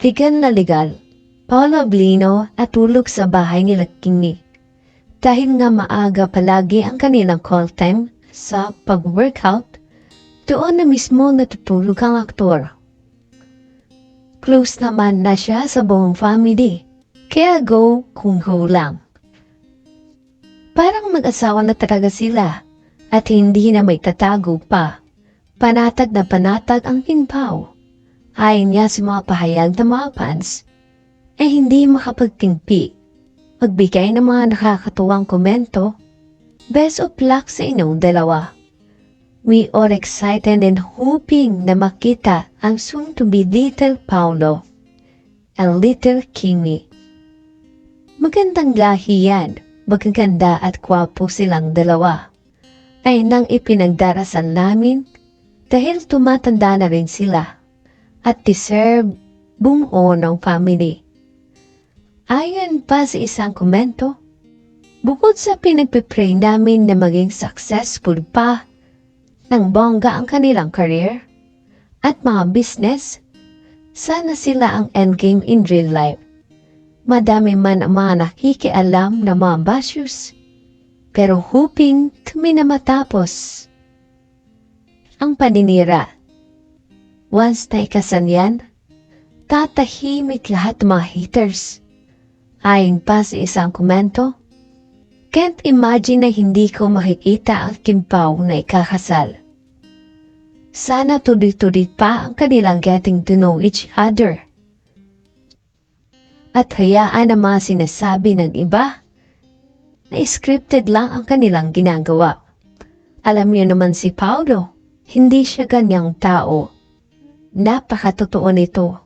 Legal na legal, Paolo Ablino at tulog sa bahay nila Kingi. Dahil nga maaga palagi ang kanilang call time sa pag-workout, doon na mismo natutulog ang aktor. Close naman na siya sa buong family, kaya go kung go lang. Parang mag-asawa na talaga sila at hindi na may tatago pa. Panatag na panatag ang kinpaw. Ayon niya sa mga pahayag ng mga fans, ay hindi makapagtingpi. Magbigay ng mga nakakatuwang komento. Best of luck sa inyong dalawa. We are excited and hoping na makita ang soon-to-be Little Paolo and Little Kimi. Magandang lahi yan, magaganda at kwapo silang dalawa. Ay nang ipinagdarasal namin dahil tumatanda na rin sila at deserve bumuo ng family. Ayon pa sa isang komento, bukod sa pinagpipray namin na maging successful pa ng bongga ang kanilang career at mga business, sana sila ang endgame in real life. Madami man ang mga nakikialam na mga bashes, pero hoping kami na matapos. Ang paninira. Once na ikasan yan, tatahimik lahat mga haters. Ayon pa sa isang komento, Can't imagine na hindi ko makikita ang kimpaw na ikakasal. Sana tuloy-tuloy pa ang kanilang getting to know each other. At hayaan ang mga sinasabi ng iba na scripted lang ang kanilang ginagawa. Alam niyo naman si Paulo, hindi siya ganyang tao. Napakatotoo nito.